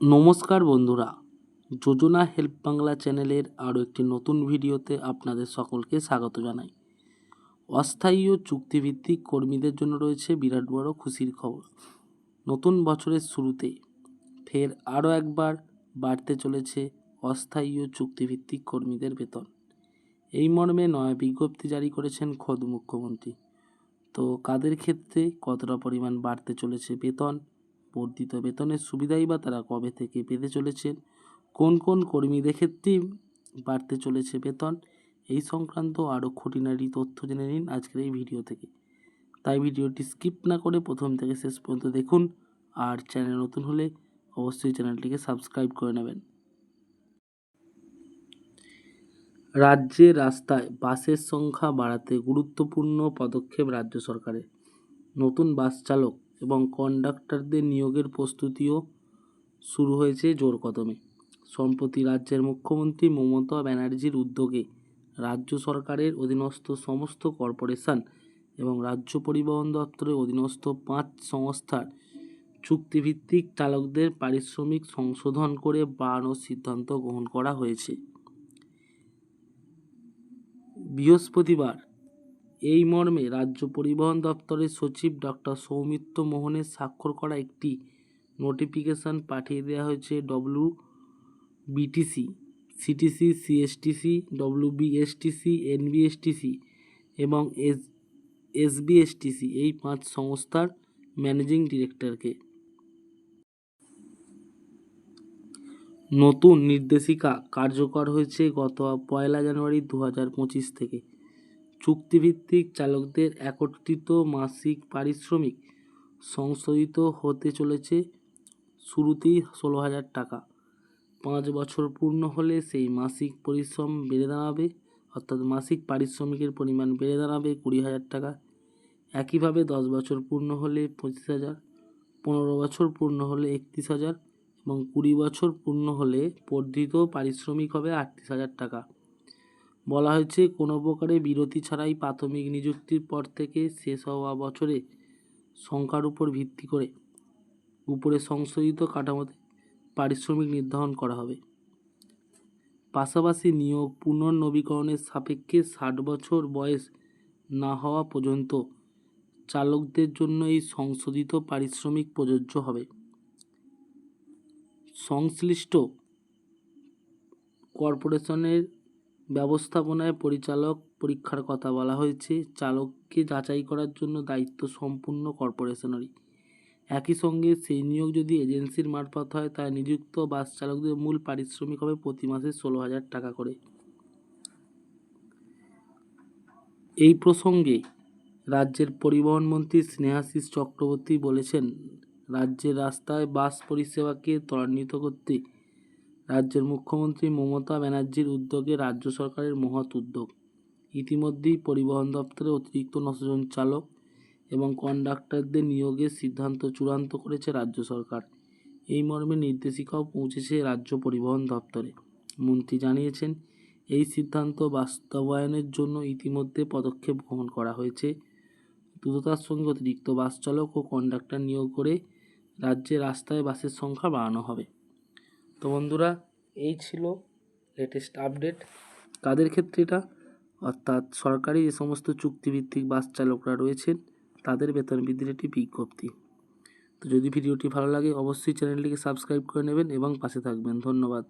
নমস্কার বন্ধুরা, যোজনা হেল্প বাংলা চ্যানেলের আরও একটি নতুন ভিডিওতে আপনাদের সকলকে স্বাগত জানাই। অস্থায়ী ও চুক্তিভিত্তিক কর্মীদের জন্য রয়েছে বিরাট বড় খুশির খবর। নতুন বছরের শুরুতে ফের আরও একবার বাড়তে চলেছে অস্থায়ী ও চুক্তিভিত্তিক কর্মীদের বেতন। এই মর্মে নয়া বিজ্ঞপ্তি জারি করেছেন খোদ মুখ্যমন্ত্রী। তো কাদের ক্ষেত্রে কতটা পরিমাণ বাড়তে চলেছে বেতন? বর্ধিত বেতনের সুবিধাই বা তারা কবে থেকে পেতে চলেছেন? কোন কোন কর্মীদের ক্ষেত্রেই বাড়তে চলেছে বেতন? এই সংক্রান্ত আরও খুঁটিনাটি তথ্য জেনে নিন আজকের এই ভিডিও থেকে। তাই ভিডিওটি স্কিপ না করে প্রথম থেকে শেষ পর্যন্ত দেখুন আর চ্যানেল নতুন হলে অবশ্যই চ্যানেলটিকে সাবস্ক্রাইব করে নেবেন। রাজ্যে রাস্তায় বাসের সংখ্যা বাড়াতে গুরুত্বপূর্ণ পদক্ষেপ রাজ্য সরকারের। নতুন বাস চালক এবং কন্ডাক্টরদের নিয়োগের প্রস্তুতিও শুরু হয়েছে জোর কদমে। সম্প্রতি রাজ্যের মুখ্যমন্ত্রী মমতা ব্যানার্জির উদ্যোগে রাজ্য সরকারের অধীনস্থ সমস্ত কর্পোরেশন এবং রাজ্য পরিবহন দপ্তরের অধীনস্থ পাঁচ সংস্থার চুক্তিভিত্তিক চালকদের পারিশ্রমিক সংশোধন করে বাড়ানোর সিদ্ধান্ত গ্রহণ করা হয়েছে। বৃহস্পতিবার এই মর্মে রাজ্য পরিবহন দপ্তরের সচিব ডক্টর সৌমিত্র মোহনের স্বাক্ষর করা একটি নোটিফিকেশন পাঠিয়ে দেওয়া হয়েছে W BTC CTC CSTC W BSTC NBSTC এবং এস এসবিএসটিসি এই পাঁচ সংস্থার ম্যানেজিং ডিরেক্টরকে। নতুন নির্দেশিকা কার্যকর হয়েছে গত পয়লা জানুয়ারি দু হাজার পঁচিশ থেকে। চুক্তিভিত্তিক চালকদের একত্রিত মাসিক পারিশ্রমিক সংশোধিত হতে চলেছে। শুরুতেই ষোলো হাজার টাকা। পাঁচ বছর পূর্ণ হলে সেই মাসিক পরিশ্রম বেড়ে দাঁড়াবে, অর্থাৎ মাসিক পারিশ্রমিকের পরিমাণ বেড়ে দাঁড়াবে কুড়ি হাজার টাকা। একইভাবে দশ বছর পূর্ণ হলে পঁচিশ হাজার, পনেরো বছর পূর্ণ হলে একত্রিশ হাজার এবং কুড়ি বছর পূর্ণ হলে বর্ধিত পারিশ্রমিক হবে আটত্রিশ হাজার টাকা। বলা হয়েছে, কোনো প্রকারে বিরতি ছাড়াই প্রাথমিক নিযুক্তির পর থেকে শেষ হওয়া বছরে সংখ্যার উপর ভিত্তি করে উপরে সংশোধিত কাঠামোতে পারিশ্রমিক নির্ধারণ করা হবে। পাশাপাশি নিয়োগ পুনর্নবীকরণের সাপেক্ষে ষাট বছর বয়স না হওয়া পর্যন্ত চালকদের জন্য এই সংশোধিত পারিশ্রমিক প্রযোজ্য হবে। সংশ্লিষ্ট কর্পোরেশনের ব্যবস্থাপনায় পরিচালক পরীক্ষার কথা বলা হয়েছে। চালককে যাচাই করার জন্য দায়িত্ব সম্পূর্ণ কর্পোরেশনেরই। একই সঙ্গে সেই নিয়োগ যদি এজেন্সির মারফত হয় তাই নিযুক্ত বাস চালকদের মূল পারিশ্রমিক হবে প্রতি মাসে ষোলো হাজার টাকা করে। এই প্রসঙ্গে রাজ্যের পরিবহন মন্ত্রী স্নেহাশিস চক্রবর্তী বলেছেন, রাজ্যের রাস্তায় বাস পরিষেবাকে ত্বরান্বিত করতে রাজ্যের মুখ্যমন্ত্রী মমতা ব্যানার্জির উদ্যোগে রাজ্য সরকারের মহৎ উদ্যোগ। ইতিমধ্যেই পরিবহন দপ্তরে অতিরিক্ত নশো জন চালক এবং কন্ডাক্টরদের নিয়োগের সিদ্ধান্ত চূড়ান্ত করেছে রাজ্য সরকার। এই মর্মে নির্দেশিকাও পৌঁছেছে রাজ্য পরিবহন দপ্তরে। মন্ত্রী জানিয়েছেন, এই সিদ্ধান্ত বাস্তবায়নের জন্য ইতিমধ্যে পদক্ষেপ গ্রহণ করা হয়েছে। দ্রুততার সঙ্গে অতিরিক্ত বাস চালক ও কন্ডাক্টর নিয়োগ করে রাজ্যে রাস্তায় বাসের সংখ্যা বাড়ানো হবে। তো বন্ধুরা, এই ছিল লেটেস্ট আপডেট কাদের ক্ষেত্রে এটা? অর্থাৎ সরকারি যে সমস্ত চুক্তিভিত্তিক বাস চালকরা রয়েছেন, তাদের বেতন বৃদ্ধির একটি বিজ্ঞপ্তি। তো যদি ভিডিওটি ভালো লাগে, অবশ্যই চ্যানেলটিকে সাবস্ক্রাইব করে নেবেন এবং পাশে থাকবেন। ধন্যবাদ।